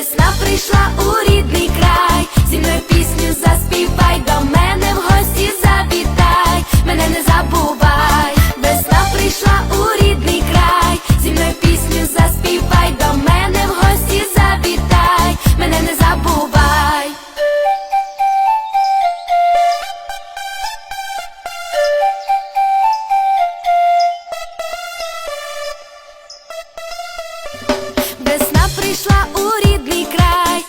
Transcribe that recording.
Весна прийшла у рідний край, зі мною пісню заспівай. Весна прийшла у рідний край.